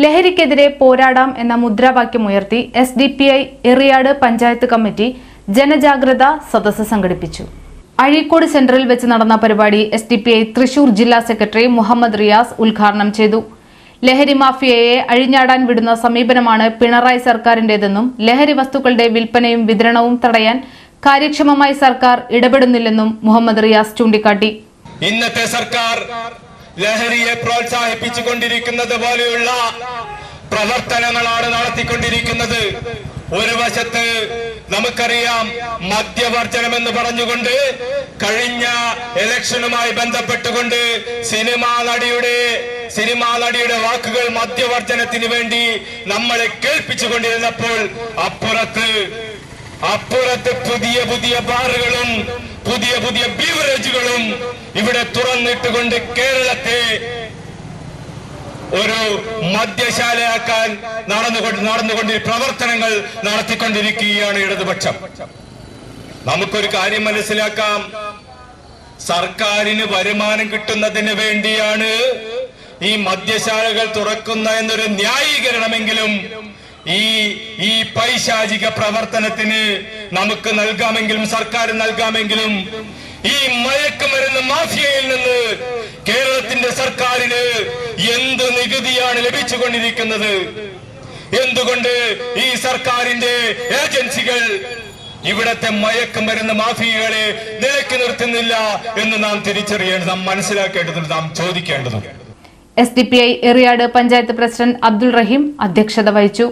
ലഹരിക്കെതിരെ പോരാടാം എന്ന മുദ്രാവാക്യമുയർത്തി S D P I Eriyad panchayat committee ജനജാഗ്രത സദസ്സ് സംഘടിപ്പിച്ചു. അഴീക്കോട് സെന്ററിൽ വെച്ച് നടന്ന പരിപാടി S D P I Thrissur ജില്ലാ സെക്രട്ടറി മുഹമ്മദ് റിയാസ് ഉദ്ഘാടനം ചെയ്തു. ലഹരി മാഫിയയെ അഴിഞ്ഞാടാൻ വിടുന്ന സമീപനമാണ് പിണറായി സർക്കാരിന്റേതെന്നും ലഹരി വസ്തുക്കളുടെ വിൽപ്പനയും വിതരണവും തടയാൻ കാര്യക്ഷമമായി സർക്കാർ ഇടപെടുന്നില്ലെന്നും മുഹമ്മദ് റിയാസ് ചൂണ്ടിക്കാട്ടി. ഇന്നത്തെ സർക്കാർ ലഹരിയെ പ്രോത്സാഹിപ്പിച്ചുകൊണ്ടിരിക്കുന്നത് പോലെയുള്ള പ്രവർത്തനങ്ങളാണ് നടത്തിക്കൊണ്ടിരിക്കുന്നത്. ഒരു വശത്ത് നമുക്കറിയാം മദ്യവർജനം എന്ന് പറഞ്ഞുകൊണ്ട് കഴിഞ്ഞ ഇലക്ഷനുമായി ബന്ധപ്പെട്ടുകൊണ്ട് സിനിമാ നടിയുടെ സിനിമാ നടിയുടെ വാക്കുകൾ മദ്യവർജനത്തിന് വേണ്ടി നമ്മളെ കേൾപ്പിച്ചുകൊണ്ടിരുന്നപ്പോൾ അപ്പുറത്ത് അപ്പുറത്ത് പുതിയ പുതിയ ബാറുകളും പുതിയ പുതിയ ബീവറേജുകളും ഇവിടെ തുറന്നിട്ടുകൊണ്ട് കേരളത്തെ ഒരു മദ്യശാലയാക്കാൻ നടന്നുകൊണ്ട് നടന്നുകൊണ്ട് പ്രവർത്തനങ്ങൾ നടത്തിക്കൊണ്ടിരിക്കുകയാണ് ഇടതുപക്ഷം. നമുക്കൊരു കാര്യം മനസ്സിലാക്കാം. സർക്കാരിന് വരുമാനം കിട്ടുന്നതിന് വേണ്ടിയാണ് ഈ മദ്യശാലകൾ തുറക്കുന്ന എന്നൊരു ന്യായീകരണമെങ്കിലും ഈ ഈ പൈശാചിക പ്രവർത്തനത്തിന് നമുക്ക് നൽകാമെങ്കിലും സർക്കാർ നൽകാമെങ്കിലും ഈ മയക്കുമരുന്ന് മാഫിയയിൽ നിന്ന് കേരളത്തിന്റെ സർക്കാരിന് എന്ത് നികുതിയാണ് ലഭിച്ചുകൊണ്ടിരിക്കുന്നത്? എന്തുകൊണ്ട് ഈ സർക്കാരിന്റെ ഏജൻസികൾ ഇവിടത്തെ മയക്കുമരുന്ന് മാഫിയകളെ നിലയ്ക്ക് നിർത്തുന്നില്ല എന്ന് നാം തിരിച്ചറിയേണ്ടത് നാം മനസ്സിലാക്കേണ്ടതുണ്ട് നാം ചോദിക്കേണ്ടതുണ്ട്. S D P I Eriyad panchayat president Abdul Rahim അധ്യക്ഷത വഹിച്ചു.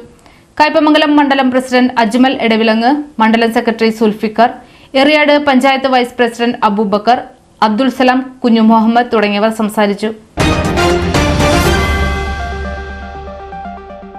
കയ്പമംഗലം മണ്ഡലം പ്രസിഡന്റ് അജ്മൽ എടവിലങ്ങ് മണ്ഡലം secretary Zulfikar Eriyad panchayat vice president Abubakar Abdul Salam Kunju Muhammad തുടങ്ങിയവർ സംസാരിച്ചു.